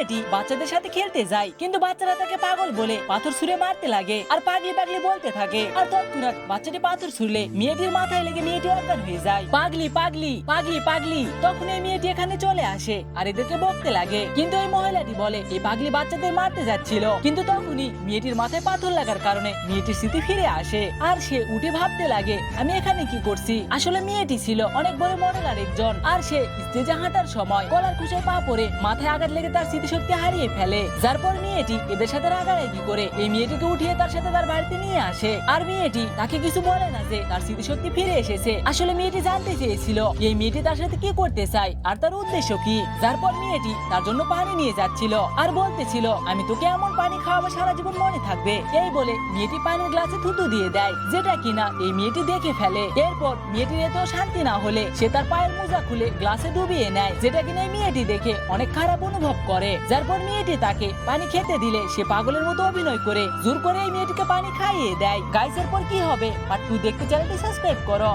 মেয়েটি বাচ্চাদের সাথে খেলতে যায়। কিন্তু বাচ্চারা তাকে পাগল বলে পাথর ছুঁড়ে মারতে লাগে আর পাগলি পাগলি বলতে থাকে। আর তৎক্ষণাৎ বাচ্চাটি পাথর ছুড়লে মেয়েটির মাথায় লেগে মেয়েটি অজ্ঞান হয়ে যায়। পাগলি পাগলি পাগলি পাগলি, তখন এই মেয়েটি এখানে চলে আসে আর এদেরকে বকতে লাগে। কিন্তু এই মহিলাটি বলে, এই পাগলি বাচ্চাদের মারতে যাচ্ছিল। কিন্তু তখনই মেয়েটির মাথায় পাথর লাগার কারণে মেয়েটির স্মৃতি ফিরে আসে। আর সে উঠে ভাবতে লাগে, আমি এখানে কি করছি? আসলে মেয়েটি ছিল অনেক বড় মডেল আর একজন। আর সে স্টেজে হাঁটার সময় কলার কুচায় পা পরে মাথায় আঘাত লেগে তার স্মৃতিশক্তি হারিয়ে ফেলে। যার পর মেয়েটি এদের সাথে রাগারাগি করে এই মেয়েটিকে উঠিয়ে তার সাথে তার বাড়িতে নিয়ে আসে। আর মেয়েটি তাকে কিছু বলে না যে তার স্মৃতিশক্তি ফিরে এসেছে। আসলে মেয়েটি জানতে চেয়েছিল এই মেয়েটি তার সাথে কি করতে চায় আর তার উদ্দেশ্য কি। যার পর মেয়েটি তার জন্য পানি নিয়ে যাচ্ছিল আর বলতেছিল, আমি তোকে এমন পানি খাওয়াবো সারা জীবন মনে থাকবে। এই বলে মেয়েটি পানির গ্লাসে থুতু দিয়ে দেয়, যেটা কিনা এই মেয়েটি দেখে ফেলে। এরপর মেয়েটির এত শান্তি না হলে সে তার পায়ের মোজা খুলে গ্লাসে ডুবিয়ে নেয়, যেটা কিনা এই মেয়েটি দেখে অনেক খারাপ অনুভব করে। যার পর মেয়েটি তাকে পানি খেতে দিলে, সে পাগলের মতো অভিনয় করে, জোর করে এই মেয়েটিকে পানি খাইয়ে দেয়। গাইসের পর কি হবে? পার্ট টু দেখতে চ্যানেলটি সাবস্ক্রাইব করো।